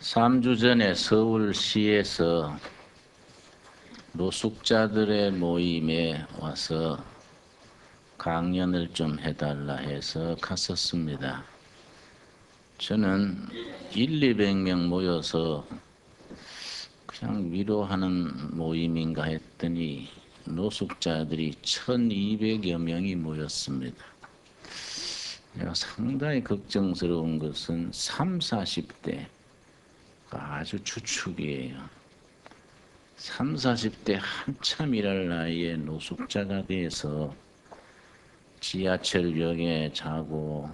3주 전에 서울시에서 노숙자들의 모임에 와서 강연을 좀 해달라 해서 갔었습니다. 저는 1, 200명 모여서 그냥 위로하는 모임인가 했더니 노숙자들이 1200여 명이 모였습니다. 내가 상당히 걱정스러운 것은 3, 40대 아주 추측이에요. 3, 40대 한참 일할 나이에 노숙자가 돼서 지하철역에 자고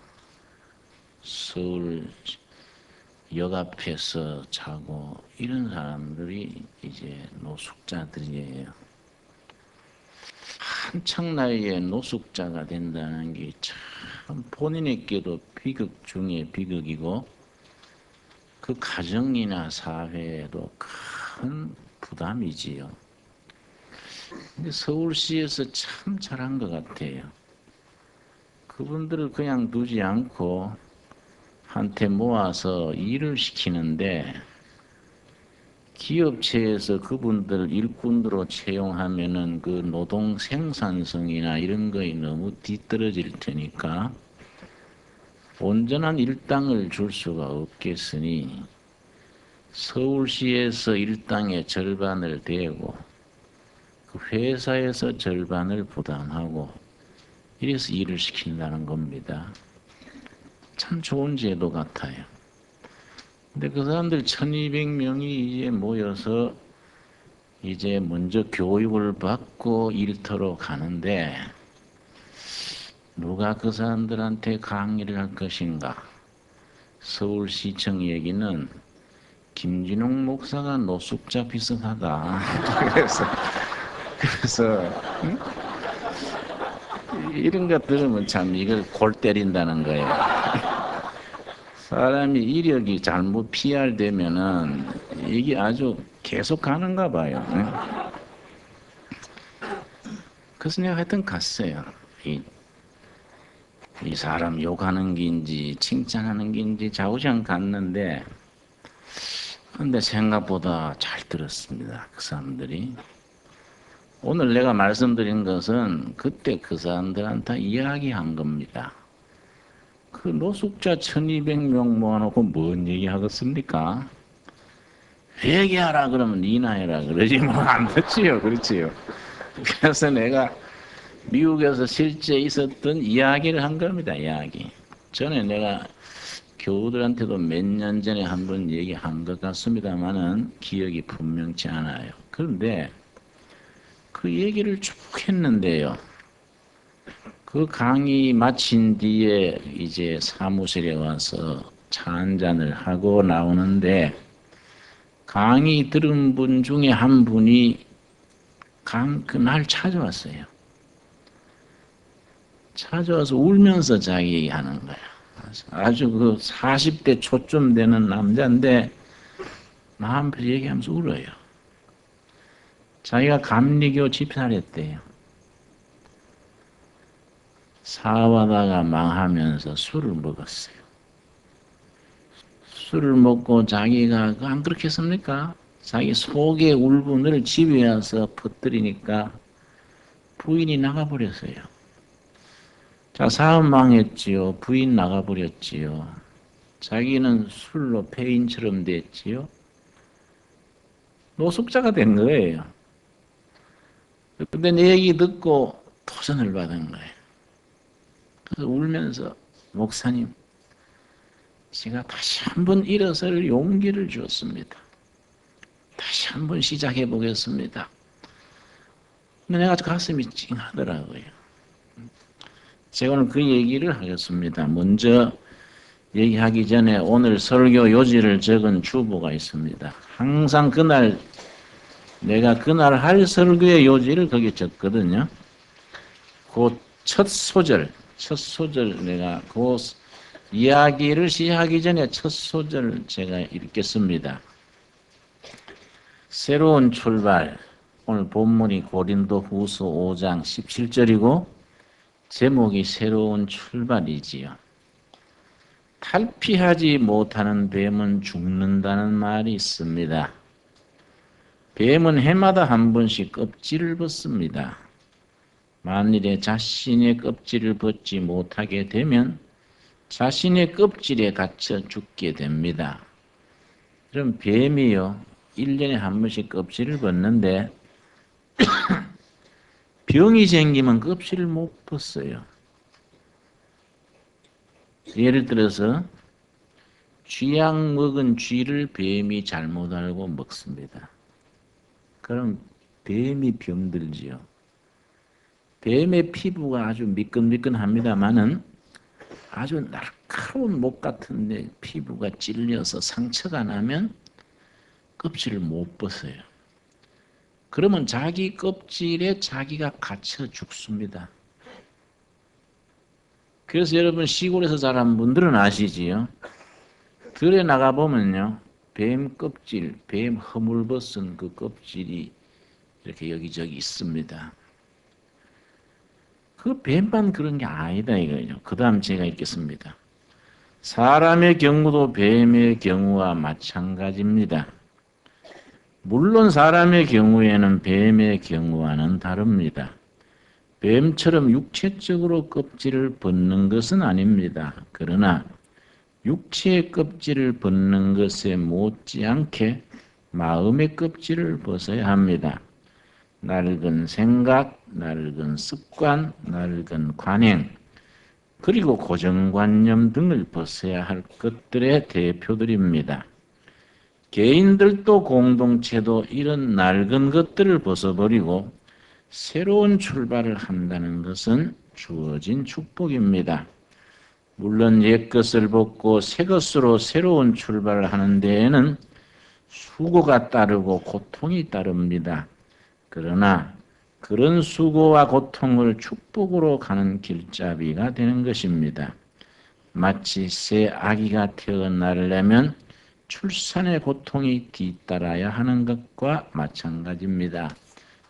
서울 역 앞에서 자고 이런 사람들이 이제 노숙자들이에요. 한창 나이에 노숙자가 된다는 게 참 본인에게도 비극 중에 비극이고 그 가정이나 사회에도 큰 부담이지요. 근데 서울시에서 참 잘한 것 같아요. 그분들을 그냥 두지 않고 한테 모아서 일을 시키는데 기업체에서 그분들 일꾼으로 채용하면은 그 노동 생산성이나 이런 거에 너무 뒤떨어질 테니까 온전한 일당을 줄 수가 없겠으니 서울시에서 일당의 절반을 대고 그 회사에서 절반을 부담하고 이래서 일을 시킨다는 겁니다. 참 좋은 제도 같아요. 근데 그 사람들 1200명이 이제 모여서 이제 먼저 교육을 받고 일터로 가는데 누가 그 사람들한테 강의를 할 것인가? 서울시청 얘기는 김진웅 목사가 노숙자 비슷하다. 그래서 그래서 응? 이런 것 들으면 참 이걸 골 때린다는 거예요. 사람이 이력이 잘못 PR되면은 이게 아주 계속 가는가 봐요. 그래서 내가 하여튼 갔어요. 이, 이 사람 욕하는 긴지 칭찬하는 긴지 자우장 갔는데 근데 생각보다 잘 들었습니다. 그 사람들이. 오늘 내가 말씀드린 것은 그때 그 사람들한테 이야기한 겁니다. 그 노숙자 1200명 모아놓고 뭔 얘기 하겠습니까? 회개하라 그러면 니나 라 그러지 뭐 안 듣지요. 그렇지요. 그래서 내가 미국에서 실제 있었던 이야기를 한 겁니다. 이야기. 전에 내가 교우들한테도 몇 년 전에 한 번 얘기한 것 같습니다만은 기억이 분명치 않아요. 그런데 그 얘기를 쭉 했는데요. 그 강의 마친 뒤에 이제 사무실에 와서 차 한잔을 하고 나오는데 강의 들은 분 중에 한 분이 강, 그날 찾아왔어요. 찾아와서 울면서 자기 얘기하는 거야. 아주 그 40대 초쯤 되는 남자인데 마음표 얘기하면서 울어요. 자기가 감리교 집사했대요. 사와다가 망하면서 술을 먹었어요. 술을 먹고 자기가 안 그렇게 했습니까? 자기 속의 울분을 집에 와서 퍼뜨리니까 부인이 나가버렸어요. 자, 사업 망했지요. 부인 나가버렸지요. 자기는 술로 폐인처럼 됐지요. 노숙자가 된 거예요. 근데 내 얘기 듣고 도전을 받은 거예요. 그래서 울면서 목사님, 제가 다시 한번 일어설 용기를 주었습니다. 다시 한번 시작해 보겠습니다. 근데 내가 가슴이 찡하더라고요. 제가 오늘 그 얘기를 하겠습니다. 먼저 얘기하기 전에 오늘 설교 요지를 적은 주보가 있습니다. 항상 그날 내가 그날 할 설교의 요지를 거기 적거든요. 그 첫 소절, 첫 소절 내가 그 이야기를 시작하기 전에 첫 소절 제가 읽겠습니다. 새로운 출발. 오늘 본문이 고린도 후서 5장 17절이고 제목이 새로운 출발이지요. 탈피하지 못하는 뱀은 죽는다는 말이 있습니다. 뱀은 해마다 한 번씩 껍질을 벗습니다. 만일에 자신의 껍질을 벗지 못하게 되면 자신의 껍질에 갇혀 죽게 됩니다. 그럼 뱀이요, 1년에 한 번씩 껍질을 벗는데 병이 생기면 껍질을 못 벗어요. 예를 들어서 쥐약 먹은 쥐를 뱀이 잘못 알고 먹습니다. 그럼 뱀이 병들지요. 뱀의 피부가 아주 미끈미끈합니다만은 아주 날카로운 목 같은데 피부가 찔려서 상처가 나면 껍질을 못 벗어요. 그러면 자기 껍질에 자기가 갇혀 죽습니다. 그래서 여러분 시골에서 자란 분들은 아시지요? 들에 나가 보면요, 뱀 껍질, 뱀 허물 벗은 그 껍질이 이렇게 여기저기 있습니다. 그 뱀만 그런 게 아니다 이거죠. 그 다음 제가 읽겠습니다. 사람의 경우도 뱀의 경우와 마찬가지입니다. 물론 사람의 경우에는 뱀의 경우와는 다릅니다. 뱀처럼 육체적으로 껍질을 벗는 것은 아닙니다. 그러나 육체의 껍질을 벗는 것에 못지않게 마음의 껍질을 벗어야 합니다. 낡은 생각, 낡은 습관, 낡은 관행, 그리고 고정관념 등을 벗어야 할 것들의 대표들입니다. 개인들도 공동체도 이런 낡은 것들을 벗어버리고 새로운 출발을 한다는 것은 주어진 축복입니다. 물론 옛것을 벗고 새 것으로 새로운 출발을 하는 데에는 수고가 따르고 고통이 따릅니다. 그러나 그런 수고와 고통을 축복으로 가는 길잡이가 되는 것입니다. 마치 새 아기가 태어나려면 출산의 고통이 뒤따라야 하는 것과 마찬가지입니다.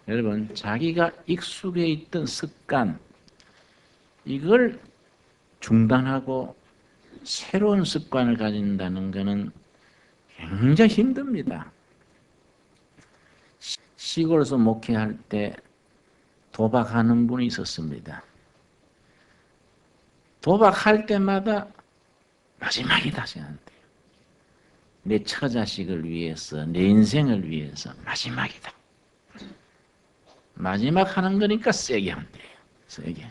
여러분, 자기가 익숙해 있던 습관, 이걸 중단하고 새로운 습관을 가진다는 것은 굉장히 힘듭니다. 시골에서 목회할 때 도박하는 분이 있었습니다. 도박할 때마다 마지막이다 생각한대요. 내 처자식을 위해서, 내 인생을 위해서 마지막이다. 마지막 하는 거니까 세게 돼요. 세게.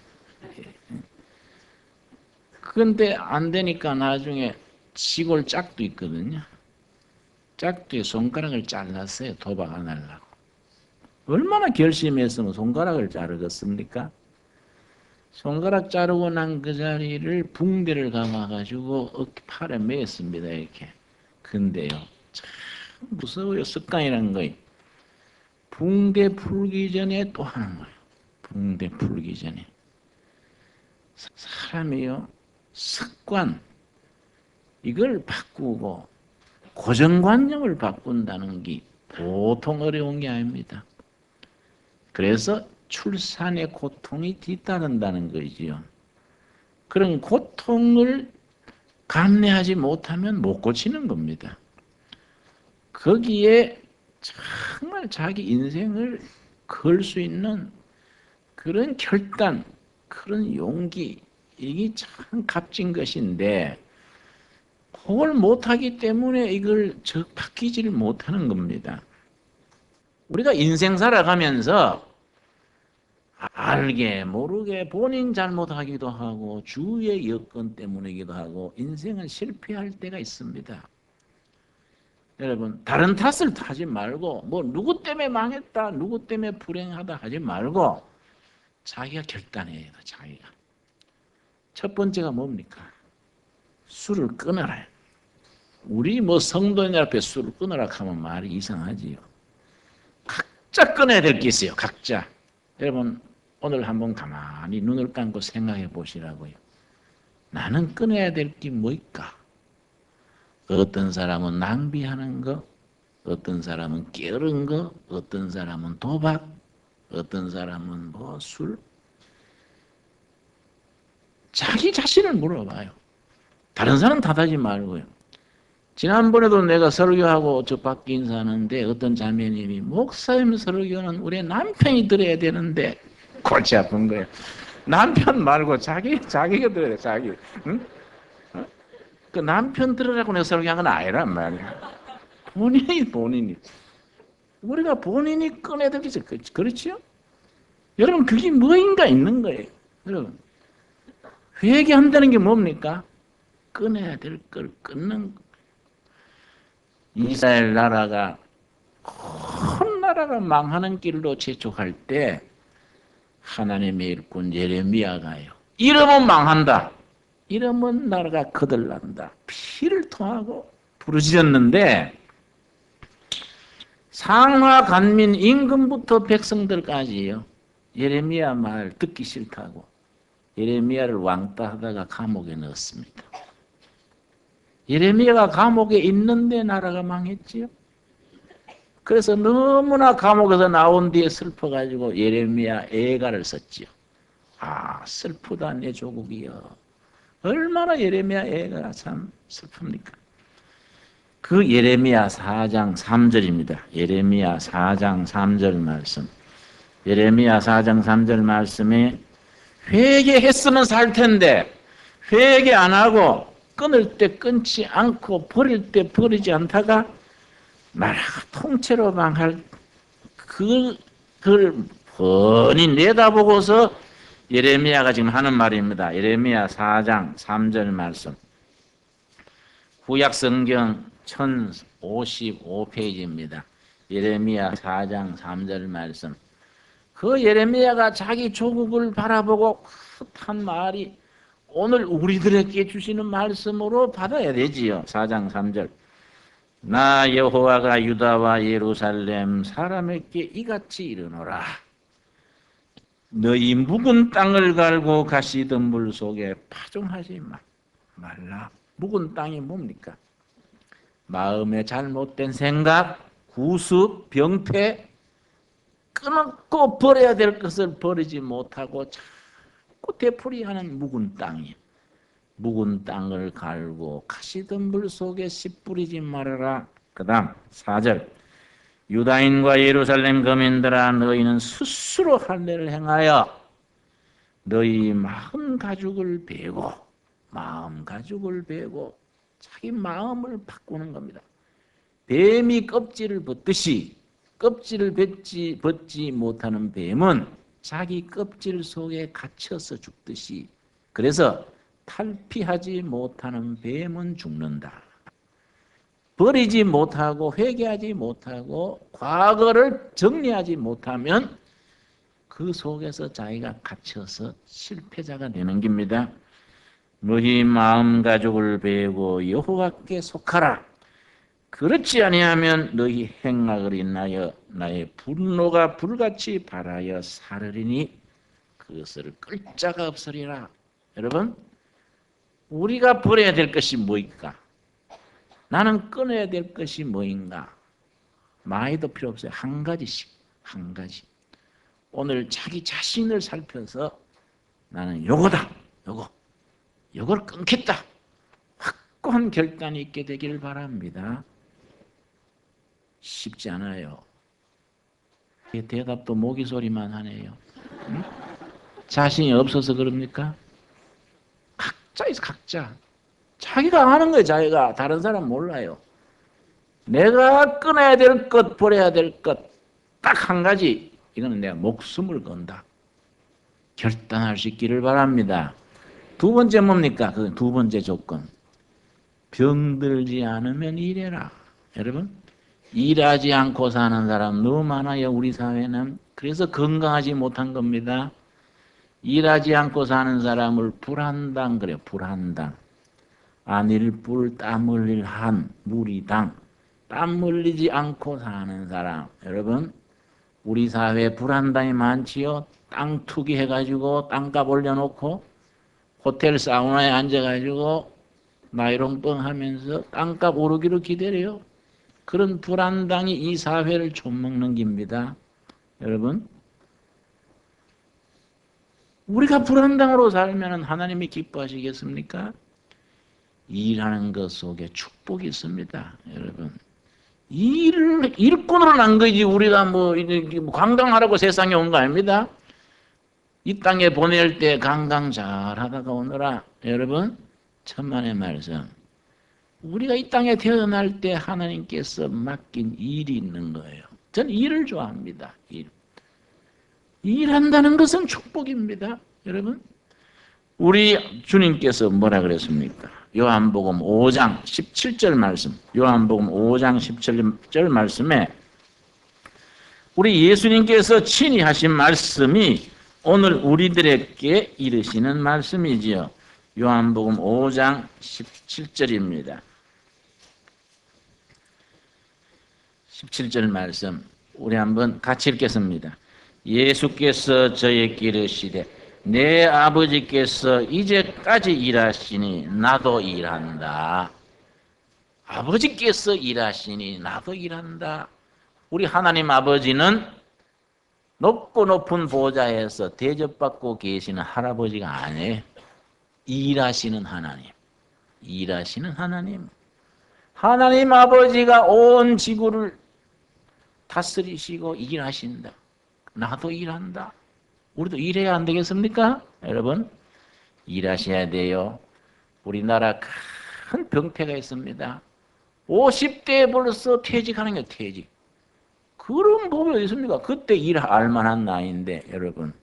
그런데 안 되니까 나중에 시골 짝도 있거든요. 짝도에 손가락을 잘랐어요. 도박 안 하려고. 얼마나 결심했으면 손가락을 자르겠습니까? 손가락 자르고 난 그 자리를 붕대를 감아가지고 어깨 팔에 매었습니다. 이렇게. 근데요, 참 무서워요. 습관이라는 거예요. 붕대 풀기 전에 또 하는 거예요. 붕대 풀기 전에. 사람이요, 습관, 이걸 바꾸고 고정관념을 바꾼다는 게 보통 어려운 게 아닙니다. 그래서 출산의 고통이 뒤따른다는 거지요. 그런 고통을 감내하지 못하면 못 고치는 겁니다. 거기에 정말 자기 인생을 걸 수 있는 그런 결단, 그런 용기, 이게 참 값진 것인데, 그걸 못하기 때문에 이걸 저 바뀌지를 못하는 겁니다. 우리가 인생 살아가면서 알게 모르게 본인 잘못하기도 하고 주위의 여건 때문이기도 하고 인생은 실패할 때가 있습니다. 여러분 다른 탓을 하지 말고 뭐 누구 때문에 망했다 누구 때문에 불행하다 하지 말고 자기가 결단해야 돼 자기가. 첫 번째가 뭡니까? 술을 끊어라. 우리 뭐 성도인 앞에 술을 끊어라 하면 말이 이상하지요. 각자 끊어야 될 게 있어요 각자. 여러분 오늘 한번 가만히 눈을 감고 생각해 보시라고요 나는 끊어야 될 게 뭘까 어떤 사람은 낭비하는 거, 어떤 사람은 게으른 거, 어떤 사람은 도박, 어떤 사람은 뭐 술. 자기 자신을 물어봐요. 다른 사람 탓하지 말고요. 지난번에도 내가 설교하고 저 밖에 인사하는데 어떤 자매님이 목사님 설교는 우리 남편이 들어야 되는데 골치 아픈 거예요. 남편 말고 자기 자기가 들어야 돼 자기. 응? 어? 그 남편 들으라고 내가 설교한 건 아니란 말이야. 본인이 본인이 우리가 본인이 꺼내야 될 것이 그- 그렇지요? 여러분 그게 뭐인가 있는 거예요. 여러분 회개한다는 게 뭡니까? 끊어야 될 걸 끊는 거. 이스라엘 나라가 큰 나라가 망하는 길로 재촉할 때 하나님의 일꾼 예레미야가요. 이러면 망한다. 이러면 나라가 거들난다. 피를 토하고 부르짖었는데 상하 간민 임금부터 백성들까지요. 예레미야 말 듣기 싫다고 예레미야를 왕따 하다가 감옥에 넣었습니다. 예레미야가 감옥에 있는데 나라가 망했지요. 그래서 너무나 감옥에서 나온 뒤에 슬퍼가지고 예레미야 애가를 썼지요. 아 슬프다 내 조국이여. 얼마나 예레미야 애가 참 슬픕니까? 그 예레미야 4장 3절입니다. 예레미야 4장 3절 말씀. 예레미야 4장 3절 말씀에 회개했으면 살 텐데 회개 안 하고 끊을 때 끊지 않고 버릴 때 버리지 않다가 나라가 통째로 망할 그, 그걸 뻔히 내다보고서 예레미야가 지금 하는 말입니다. 예레미야 4장 3절 말씀. 구약 성경 1055페이지입니다. 예레미야 4장 3절 말씀. 그 예레미야가 자기 조국을 바라보고 한 말이 오늘 우리들에게 주시는 말씀으로 받아야 되지요. 4장 3절. 나 여호와가 유다와 예루살렘 사람에게 이같이 이르노라. 너희 묵은 땅을 갈고 가시덤불 속에 파종하지 마- 말라. 묵은 땅이 뭡니까? 마음의 잘못된 생각, 구습, 병폐, 끊고 버려야 될 것을 버리지 못하고 자꾸 되풀이하는 묵은 땅이에요. 묵은 땅을 갈고 가시덤불 속에 씨 뿌리지 말아라. 그 다음 4절 유다인과 예루살렘 거민들아 너희는 스스로 할례를 행하여 너희 마음 가죽을 베고 마음 가죽을 베고 자기 마음을 바꾸는 겁니다. 뱀이 껍질을 벗듯이 껍질을 벗지, 벗지 못하는 뱀은 자기 껍질 속에 갇혀서 죽듯이 그래서 탈피하지 못하는 뱀은 죽는다. 버리지 못하고 회개하지 못하고 과거를 정리하지 못하면 그 속에서 자기가 갇혀서 실패자가 되는 겁니다. 너희 마음 가족을 베고 여호와께 속하라. 그렇지 아니하면 너희 행악을 인하여 나의 분노가 불같이 발하여 사르리니 그것을 끌 자가 없으리라. 여러분, 우리가 버려야 될 것이 뭐일까? 나는 끊어야 될 것이 뭐인가? 많이도 필요 없어요. 한 가지씩, 한 가지. 오늘 자기 자신을 살펴서 나는 요거다, 요거, 요걸 끊겠다. 확고한 결단이 있게 되기를 바랍니다. 쉽지 않아요. 이 대답도 모기 소리만 하네요. 응? 자신이 없어서 그럽니까? 각자 있어, 각자. 자기가 아는 거예요, 자기가. 다른 사람 몰라요. 내가 끊어야 될 것, 버려야 될 것, 딱 한 가지. 이거는 내가 목숨을 건다. 결단할 수 있기를 바랍니다. 두 번째 뭡니까? 그 두 번째 조건. 병들지 않으면 일해라. 여러분, 일하지 않고 사는 사람 너무 많아요, 우리 사회는. 그래서 건강하지 못한 겁니다. 일하지 않고 사는 사람을 불한당 그래요, 불한당. 안일 불, 땀 흘릴 한, 무리당. 땀 흘리지 않고 사는 사람. 여러분, 우리 사회에 불한당이 많지요? 땅 투기 해가지고 땅값 올려놓고 호텔 사우나에 앉아가지고 나이롱뻥 하면서 땅값 오르기를 기다려요. 그런 불안당이 이 사회를 좀먹는 겁니다. 여러분, 우리가 불안당으로 살면 하나님이 기뻐하시겠습니까? 일하는 것 속에 축복이 있습니다. 여러분. 일을 일꾼으로 난 거지 우리가 뭐뭐 관광하라고 세상에 온 거 아닙니다. 이 땅에 보낼 때 관광 잘 하다가 오느라 여러분 천만의 말씀 우리가 이 땅에 태어날 때 하나님께서 맡긴 일이 있는 거예요. 저는 일을 좋아합니다. 일. 일한다는 것은 축복입니다. 여러분. 우리 주님께서 뭐라 그랬습니까? 요한복음 5장 17절 말씀. 요한복음 5장 17절 말씀에 우리 예수님께서 친히 하신 말씀이 오늘 우리들에게 이르시는 말씀이지요. 요한복음 5장 17절입니다. 17절 말씀 우리 한번 같이 읽겠습니다. 예수께서 저에게 이르시되 내 아버지께서 이제까지 일하시니 나도 일한다. 아버지께서 일하시니 나도 일한다. 우리 하나님 아버지는 높고 높은 보좌에서 대접받고 계시는 할아버지가 아니에요. 일하시는 하나님. 일하시는 하나님. 하나님 아버지가 온 지구를 다스리시고 일하신다. 나도 일한다. 우리도 일해야 안 되겠습니까? 여러분, 일하셔야 돼요. 우리나라 큰 병폐가 있습니다. 50대에 벌써 퇴직하는 게 퇴직. 그런 법이 어디 있습니까? 그때 일할 만한 나이인데, 여러분.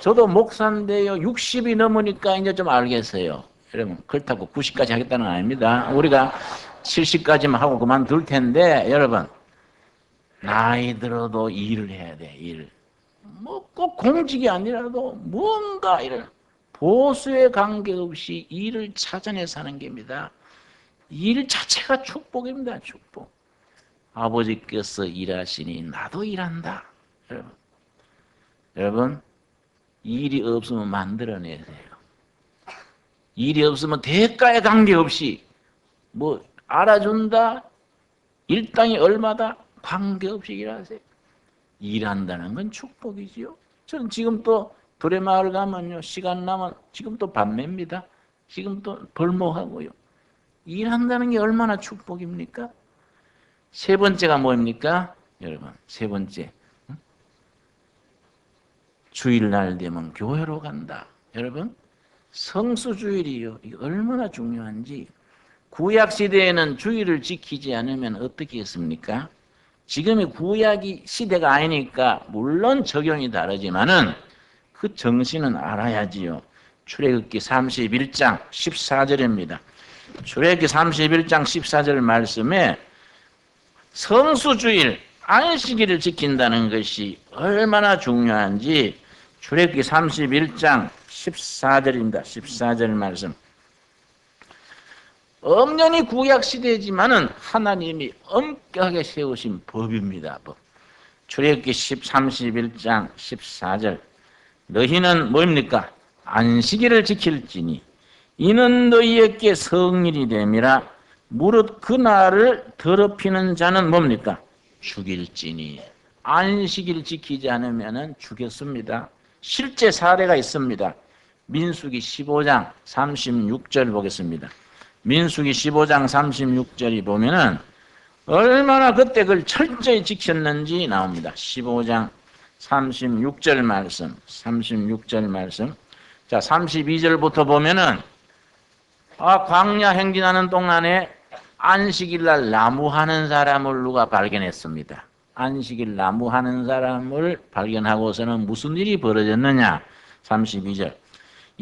저도 목사인데요. 60이 넘으니까 이제 좀 알겠어요. 여러분, 그렇다고 90까지 하겠다는 건 아닙니다. 우리가 70까지만 하고 그만둘 텐데, 여러분. 나이 들어도 일을 해야 돼, 일. 뭐 꼭 공직이 아니라도 뭔가 이런 보수에 관계없이 일을 찾아내서 하는 겁니다. 일 자체가 축복입니다, 축복. 아버지께서 일하시니 나도 일한다. 여러분, 여러분 일이 없으면 만들어내세요. 일이 없으면 대가에 관계없이 뭐 알아준다, 일당이 얼마다 관계없이 일하세요. 일한다는 건 축복이지요. 저는 지금 또 도레마을 가면요 시간 나면 지금 또 밤매입니다. 지금 또 벌목하고요. 일한다는 게 얼마나 축복입니까? 세 번째가 뭐입니까? 여러분 세 번째 응? 주일날 되면 교회로 간다. 여러분 성수주일이요. 이게 얼마나 중요한지 구약 시대에는 주일을 지키지 않으면 어떻게 했습니까? 지금의 구약이 시대가 아니니까 물론 적용이 다르지만은 그 정신은 알아야지요. 출애굽기 31장 14절입니다. 출애굽기 31장 14절 말씀에 성수주일 안식일을 지킨다는 것이 얼마나 중요한지 출애굽기 31장 14절입니다. 14절 말씀. 엄연히 구약 시대지만은 하나님이 엄격하게 세우신 법입니다. 법. 출애굽기 10, 31장 14절. 너희는 뭡니까? 안식일을 지킬지니 이는 너희에게 성일이 됨이라 무릇 그 날을 더럽히는 자는 뭡니까? 죽일지니 안식일 지키지 않으면 죽였습니다. 실제 사례가 있습니다. 민수기 15장 36절 보겠습니다. 민수기 15장 36절이 보면은 얼마나 그때 그걸 철저히 지켰는지 나옵니다. 15장 36절 말씀, 36절 말씀. 자, 32절부터 보면은 아, 광야 행진하는 동안에 안식일 날 나무 하는 사람을 누가 발견했습니다. 안식일 나무 하는 사람을 발견하고서는 무슨 일이 벌어졌느냐? 32절.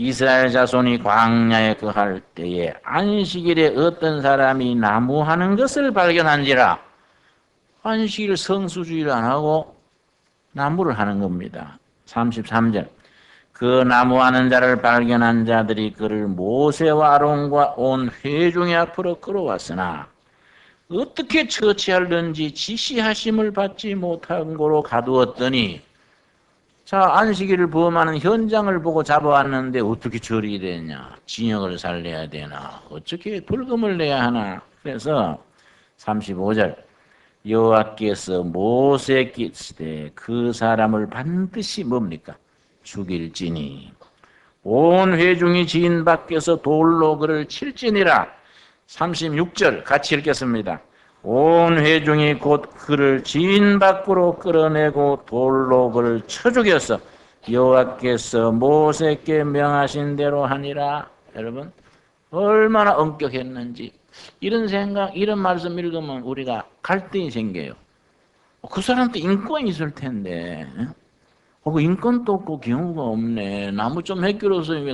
이스라엘 자손이 광야에 거할 때에 안식일에 어떤 사람이 나무하는 것을 발견한지라 안식일 성수주의를 안 하고 나무를 하는 겁니다. 33절 그 나무하는 자를 발견한 자들이 그를 모세와 아론과 온 회중의 앞으로 끌어왔으나 어떻게 처치하는지 지시하심을 받지 못한 고로 가두었더니 자, 안식일을 범하는 현장을 보고 잡아왔는데 어떻게 처리되냐? 징역을 살려야 되나? 어떻게 벌금을 내야 하나? 그래서 35절 여호와께서 모세께 그 사람을 반드시 뭡니까? 죽일지니 온 회중이 지인 밖에서 돌로 그를 칠지니라 36절 같이 읽겠습니다. 온 회중이 곧 그를 지인 밖으로 끌어내고 돌로 그를 쳐 죽였어. 여호와께서 모세께 명하신 대로 하니라. 여러분 얼마나 엄격했는지 이런 생각, 이런 말씀 읽으면 우리가 갈등이 생겨요. 그 사람도 인권이 있을 텐데, 어, 그 인권도 없고 경우가 없네. 나무 좀왜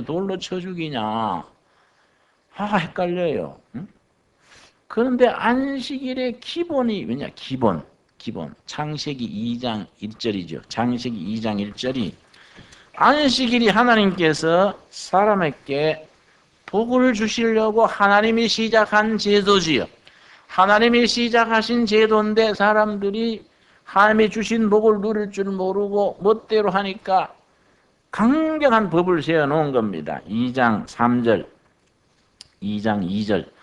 돌로 쳐 죽이냐. 아, 헷갈려요. 응? 그런데 안식일의 기본이 뭐냐? 기본, 기본. 창세기 2장 1절이죠. 창세기 2장 1절이 안식일이 하나님께서 사람에게 복을 주시려고 하나님이 시작한 제도지요. 하나님이 시작하신 제도인데 사람들이 하나님이 주신 복을 누릴 줄 모르고 멋대로 하니까 강력한 법을 세워 놓은 겁니다. 2장 3절, 2장 2절.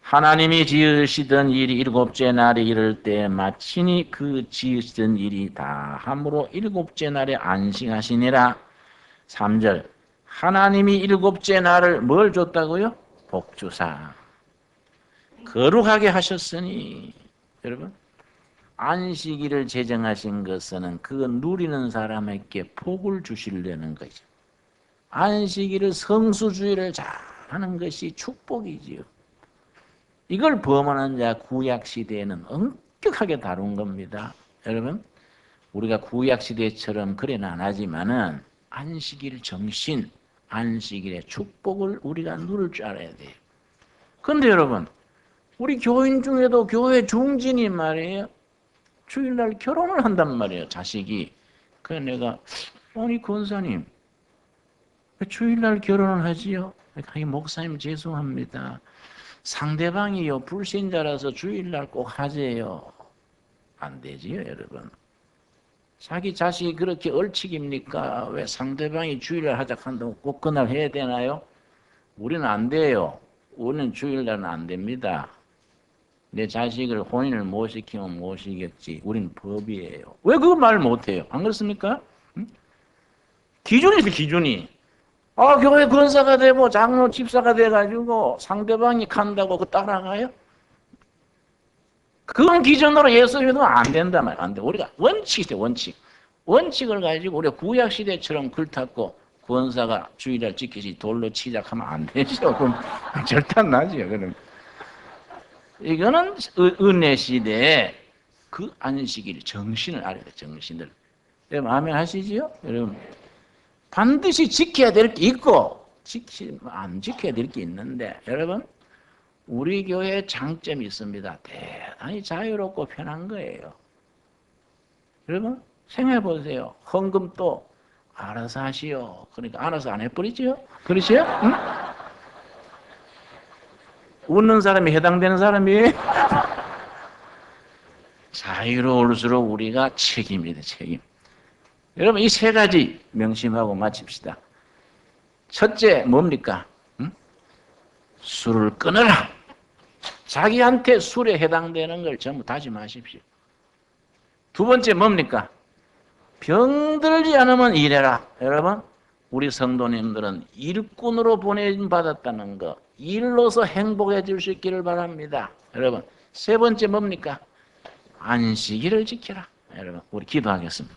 하나님이 지으시던 일이 일곱째 날에 이를 때 마치니 그 지으시던 일이 다 함으로 일곱째 날에 안식하시니라. 3절. 하나님이 일곱째 날을 뭘 줬다고요? 복주사. 거룩하게 하셨으니 여러분 안식일을 제정하신 것은 그 누리는 사람에게 복을 주시려는 거죠. 안식일을 성수주의를 잘하는 것이 축복이지요. 이걸 범하는 자 구약 시대에는 엄격하게 다룬 겁니다. 여러분 우리가 구약 시대처럼 그래는 안 하지만은 안식일 정신, 안식일의 축복을 우리가 누릴 줄 알아야 돼요. 그런데 여러분 우리 교인 중에도 교회 중진이 말이에요. 주일날 결혼을 한단 말이에요. 자식이. 그래 내가 아니 권사님 왜 주일날 결혼을 하지요? 아니 목사님 죄송합니다. 상대방이요 불신자라서 주일날 꼭 하재요. 안 되지요, 여러분. 자기 자식이 그렇게 얼치깁니까? 왜 상대방이 주일날 하자 한다고 꼭 그날 해야 되나요? 우리는 안 돼요. 우리는 주일날은 안 됩니다. 내 자식을 혼인을 못 시키면 못 시켰지. 우리는 법이에요. 왜 그거 말 못해요? 안 그렇습니까? 응? 기준이 있어, 기준이. 아, 교회 권사가 되고 장로 집사가 돼가지고 상대방이 간다고 그 따라가요? 그건 기준으로 예수 믿으면 안 된단 말이야. 안 돼. 우리가 원칙이 있어요, 원칙. 원칙을 가지고 우리가 구약시대처럼 글탔고 권사가 주일날 지키지 돌로 치작하면 안 되죠. 그럼 절대 안 나죠. 그럼. 이거는 은- 은혜 시대에 그 안식일 정신을 알아야 돼, 정신을. 여러분, 아멘 하시지요? 여러분, 반드시 지켜야 될 게 있고, 지키, 안 지켜야 될 게 있는데, 여러분, 우리 교회에 장점이 있습니다. 대단히 자유롭고 편한 거예요. 여러분, 생각해 보세요. 헌금도 알아서 하시오. 그러니까 알아서 안 해버리지요? 그러시요? 응? 웃는 사람이 해당되는 사람이에요? 자유로울수록 우리가 책임이다, 책임. 여러분, 이 세 가지 명심하고 마칩시다. 첫째, 뭡니까? 응? 술을 끊어라. 자기한테 술에 해당되는 걸 전부 다짐하십시오. 두 번째, 뭡니까? 병들지 않으면 일해라. 여러분, 우리 성도님들은 일꾼으로 보내받았다는 거, 일로서 행복해질 수 있기를 바랍니다. 여러분, 세 번째 뭡니까? 안식일을 지켜라. 여러분, 우리 기도하겠습니다.